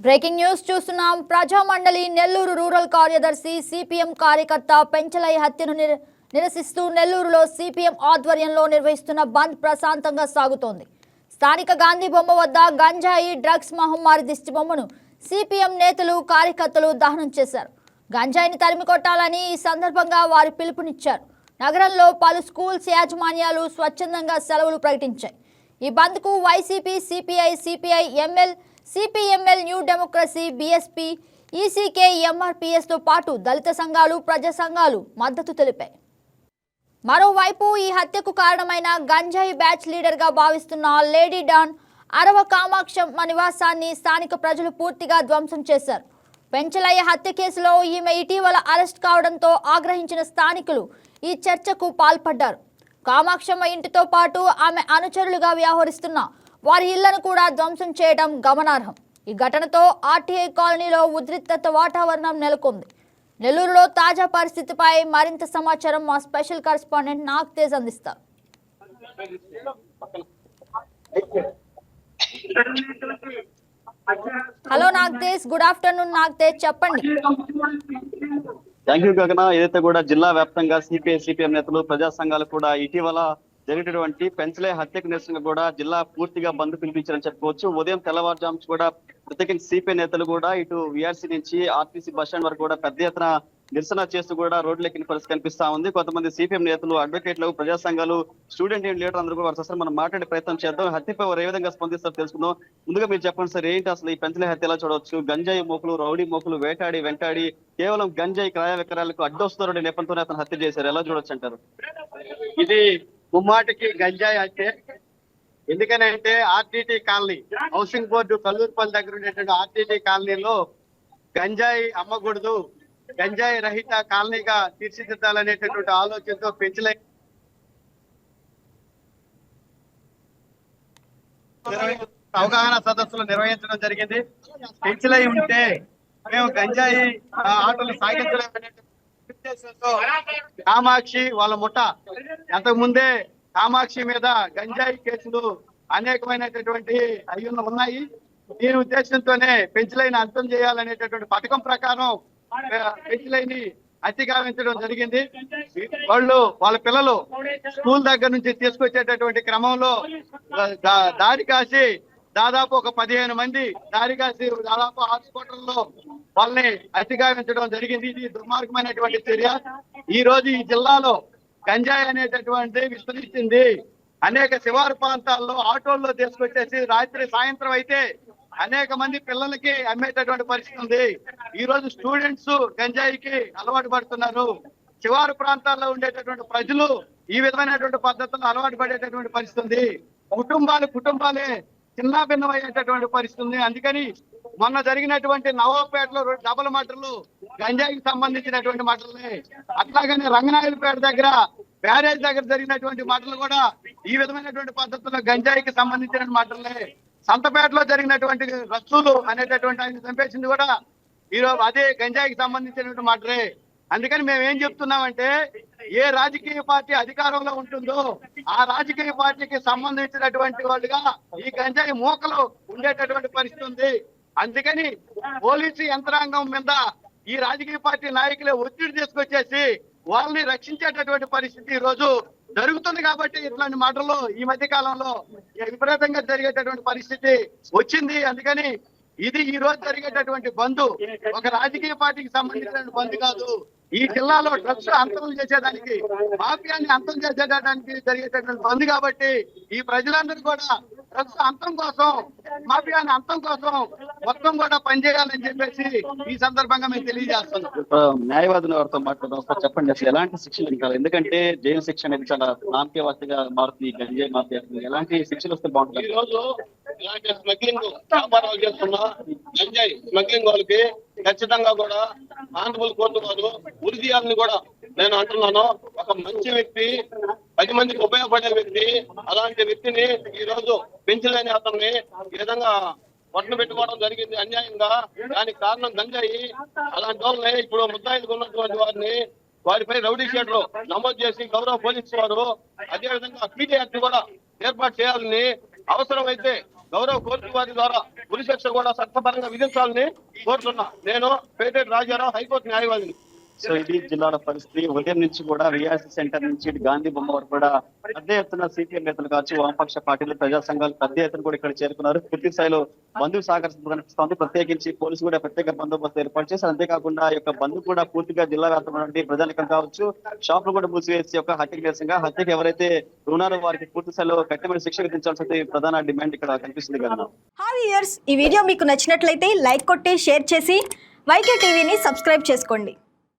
Breaking news చూస్తున్నాం. ప్రజామండలి Nellore rural కార్యదర్శి సిపిఎం కార్యకర్త పెంచలయ్య హత్యను నిర- నిరసిస్తూ నెల్లూరులో సిపిఎం ఆధ్వర్యంలో నిర్వహిస్తున్న బంద్ ప్రశాంతంగా సాగుతోంది. స్థానిక గాంధీ బొమ్మ వద్ద గంజాయి డ్రగ్స్ మహమ్మారి దిష్టి బొమ్మను సిపిఎం నేతలు కార్యకర్తలు దహనం చేశారు. గంజాయిని తరిమి కొట్టాలని ఈ సందర్భంగా వారు పిలుపునిచ్చారు. నగరంలో పలు స్కూల్స్ యాజమాన్యాలు స్వచ్ఛందంగా సెలవులు ప్రకటించాయి. ఈ బంద్కు YCP CPI CPI ML CPI ML new democracy BSP ECK ఎంఆర్పీఎస్తో పాటు దళిత సంఘాలు ప్రజా సంఘాలు మద్దతు తెలిపాయి. మరోవైపు ఈ హత్యకు కారణమైన గంజాయి బ్యాచ్ లీడర్గా భావిస్తున్న లేడీ డాన్ అరవ కామాక్షమ్మ నివాసాన్ని స్థానిక ప్రజలు పూర్తిగా ధ్వంసం చేశారు. పెంచలయ్య హత్య కేసులో ఈమె ఇటీవల అరెస్ట్ కావడంతో ఆగ్రహించిన స్థానికులు ఈ చర్చకు పాల్పడ్డారు. కామాక్షమ్మ ఇంటితో పాటు ఆమె అనుచరులుగా వ్యవహరిస్తున్న వారి ఇళ్ళను కూడా ధ్వంసం చేయడం గమనార్హం. ఈ ఘటనతో ఆర్టీఐ కాలనీలో ఉద్రిక్తత వాతావరణం నెలకొంది. నెల్లూరులో తాజా పరిస్థితిపై మరింత సమాచారం మా స్పెషల్ కరెస్పాండెంట్ నాగ్ తేజ్ అందిస్తారు. Hello Nag Tej good afternoon Nag Tej చెప్పండి. థ్యాంక్ యూ గగన. ఏదైతే కూడా జిల్లా వ్యాప్తంగా సిపిఐ సిపిఎం నేతలు ప్రజా సంఘాలు కూడా ఇటీవల జరిగినటువంటి పెంచలే హత్యకు నిరసనగా కూడా జిల్లా పూర్తిగా బంద్ పిలిపించారని చెప్పుకోవచ్చు. ఉదయం తెల్లవారుజాము కూడా ప్రత్యేకించి సిపిఐ నేతలు కూడా ఇటు విఆర్సీ నుంచి ఆర్టీసీ బస్ స్టాండ్ వరకు కూడా పెద్ద ఎత్తున నిరసన చేస్తూ కూడా రోడ్లెక్కిన పరిస్థితి కనిపిస్తా ఉంది. కొంతమంది సిపిఎం నేతలు అడ్వకేట్లు ప్రజా సంఘాలు స్టూడెంట్ యూనియన్ లీడర్ అందరూ కూడా సార్ మనం మాట్లాడే ప్రయత్నం చేద్దాం. హత్యపై వారు ఏ విధంగా స్పందిస్తారో తెలుసుకుందాం. ముందుగా మీరు చెప్పండి సార్ ఏంటి అసలు ఈ పెంచలే హత్య ఎలా చూడవచ్చు? గంజాయి మోకులు రౌడీ మోకులు వేటాడి వెంటాడి కేవలం గంజాయి క్రయ విక్రయాలకు అడ్డొస్తున్న నేపథ్యంతో అతను హత్య చేశారు. ఎలా చూడొచ్చు అంటారు? ఇది ముమ్మాటికి గంజాయి అంటే ఎందుకనంటే RTT colony housing board Kallurupalli దగ్గర ఉండేటువంటి ఆర్టీటీ కాలనీలో గంజాయి అమ్మకూడదు గంజాయి రహిత కాలనీగా తీర్చిదిద్దాలనేటటువంటి ఆలోచనతో పెంచలే. అవగాహన సదస్సులు నిర్వహించడం జరిగింది. పెంచలై ఉంటే మేము గంజాయి ఆటలు సాగించలేమనేటువంటి కామాక్షి వాళ్ళ ముఠ. అంతకు ముందే కామాక్షి మీద గంజాయి కేసులు అనేకమైనటువంటి అయ్యున్న ఉన్నాయి. దీని ఉద్దేశంతోనే పెంచులైన అంతం చేయాలనేటటువంటి పథకం ప్రకారం పెంచులైని హత్య జరిగింది. వాళ్ళు వాళ్ళ పిల్లలు స్కూల్ దగ్గర నుంచి తీసుకొచ్చేటటువంటి క్రమంలో దారి కాసి దాదాపు ఒక పదిహేను మంది దారిగా దాదాపు హాస్పిటల్లో వాళ్ళని అతిగామించడం జరిగింది. ఇది దుర్మార్గమైనటువంటి చర్య. ఈ రోజు ఈ జిల్లాలో గంజాయి అనేటటువంటి విస్తరించింది అనేక శివారు ప్రాంతాల్లో ఆటోల్లో తీసుకొచ్చేసి రాత్రి సాయంత్రం అయితే అనేక మంది పిల్లలకి అమ్మేటటువంటి పరిస్థితి ఉంది. ఈ రోజు స్టూడెంట్స్ గంజాయికి అలవాటు పడుతున్నారు. శివారు ప్రాంతాల్లో ఉండేటటువంటి ప్రజలు ఈ విధమైనటువంటి పద్ధతులు అలవాటు పడేటటువంటి పరిస్థితి ఉంది. కుటుంబాలు కుటుంబాలే చిన్న భిన్నమయ్యేటటువంటి పరిస్థితి ఉంది. అందుకని మొన్న జరిగినటువంటి నవాబ్పేటలో రెండు డబల్ మటర్లు గంజాయికి సంబంధించినటువంటి మటర్లే అట్లాగనే రంగనాయులపేట దగ్గర బ్యారేజ్ దగ్గర జరిగినటువంటి మటర్లు కూడా ఈ విధమైనటువంటి పద్ధతిలో గంజాయికి సంబంధించిన మటర్లే సంతపేటలో జరిగినటువంటి రసూలు అనేటటువంటి ఆయన చంపేసింది కూడా ఈరోజు అదే గంజాయికి సంబంధించినటువంటి మటరే అందుకని మేము ఏం చెప్తున్నామంటే ఏ రాజకీయ పార్టీ అధికారంలో ఉంటుందో ఆ రాజకీయ పార్టీకి సంబంధించినటువంటి వాళ్ళుగా ఈ గంజాయి మూకలు ఉండేటటువంటి పరిస్థితి ఉంది. అందుకని పోలీసు యంత్రాంగం మీద ఈ రాజకీయ పార్టీ నాయకులే ఒత్తిడి తీసుకొచ్చేసి వాళ్ళని రక్షించేటటువంటి పరిస్థితి ఈ రోజు జరుగుతుంది కాబట్టి ఇట్లాంటి మాటలు ఈ మధ్య కాలంలో విపరీతంగా జరిగేటటువంటి పరిస్థితి వచ్చింది. అందుకని ఇది ఈ రోజు జరిగేటటువంటి బంద్. ఒక రాజకీయ పార్టీకి సంబంధించిన బంద్ కాదు. ఈ జిల్లాలో డ్రగ్స్ అంతం చేసేదానికి మాఫియాని అంతం చేసేదానికి జరిగేటటువంటి బంద్ కాబట్టి ఈ ప్రజలందరూ కూడా డ్రగ్స్ అంతం కోసం మాఫియాని అంతం కోసం మొత్తం కూడా పనిచేయాలని చెప్పేసి ఈ సందర్భంగా మేము తెలియజేస్తున్నాం. న్యాయవాదులు వారితో మాట్లాడదాం. సార్ చెప్పండి అసలు ఎలాంటి శిక్షలు ఇంకా ఎందుకంటే జైలు శిక్ష అనేది చాలా నామకేవాసిగా మారుతుంది. ఈ గంజాయి మాఫియా. ఎలాంటి శిక్షలు వస్తే ఈ బాగుంటుంది రోజు ఇలాంటి స్మగ్లింగ్ వ్యాపారాలు చేస్తున్న గంజాయి స్మగ్లింగ్ వాళ్ళకి ఖచ్చితంగా కూడా ఆనరబుల్ కోర్టు వారు ఉరి తీయాలని కూడా నేను అంటున్నాను. ఒక మంచి వ్యక్తి పది మందికి ఉపయోగపడే వ్యక్తి అలాంటి వ్యక్తిని ఈ రోజు పెంచలేని అతన్ని ఈ విధంగా పట్టును పెట్టుకోవడం జరిగింది అన్యాయంగా. దానికి కారణం గంజాయి అలాంటి వాళ్ళని ఇప్పుడు ముద్దాయిలకు ఉన్నటువంటి వారిని వారిపై రౌడీ షీట్లు నమోదు చేసి గౌరవ పోలీసు వారు అదే విధంగా పీటీ యాక్ట్ కూడా ఏర్పాటు చేయాలని అవసరమైతే గౌరవ కోర్టు వారి ద్వారా ఉరి శిక్ష కూడా చట్టపరంగా విధించాలని కోరుతున్నా. నేను పేటెడ్ రాజారావు హైకోర్టు న్యాయవాదిని. సో ఇది జిల్లాల పరిస్థితి. ఉదయం నుంచి కూడా రియాసి సెంటర్ నుంచి గాంధీ బొమ్మ వరకు కూడా పెద్ద ఎత్తున సిపిఎం నేతలు కావచ్చు వామపక్ష పార్టీలు ప్రజా సంఘాలు పెద్ద ఎత్తున కూడా ఇక్కడ చేరుకున్నారు. పూర్తి స్థాయిలో బంధువు సహకరిస్తుంది కనిపిస్తోంది. ప్రత్యేకించి పోలీసు కూడా ప్రత్యేక బందోబస్తు ఏర్పాటు చేశారు. అంతేకాకుండా ఈ యొక్క బంధు కూడా పూర్తిగా జిల్లా వ్యాప్తమైనటువంటి ప్రజానికం కావచ్చు షాపులు కూడా మూసివేసి యొక్క హత్యకు నిరసనగా హత్యకు ఎవరైతే రుణాలు వారికి పూర్తి స్థాయిలో కఠినమైన శిక్ష విధించాల్సి ప్రధాన డిమాండ్ ఇక్కడ కనిపిస్తుంది కదా హాయ్ ఈ వీడియో మీకు నచ్చినట్లయితే లైక్ కొట్టి షేర్ చేసి వైకే టీవీని సబ్స్క్రైబ్ చేసుకోండి.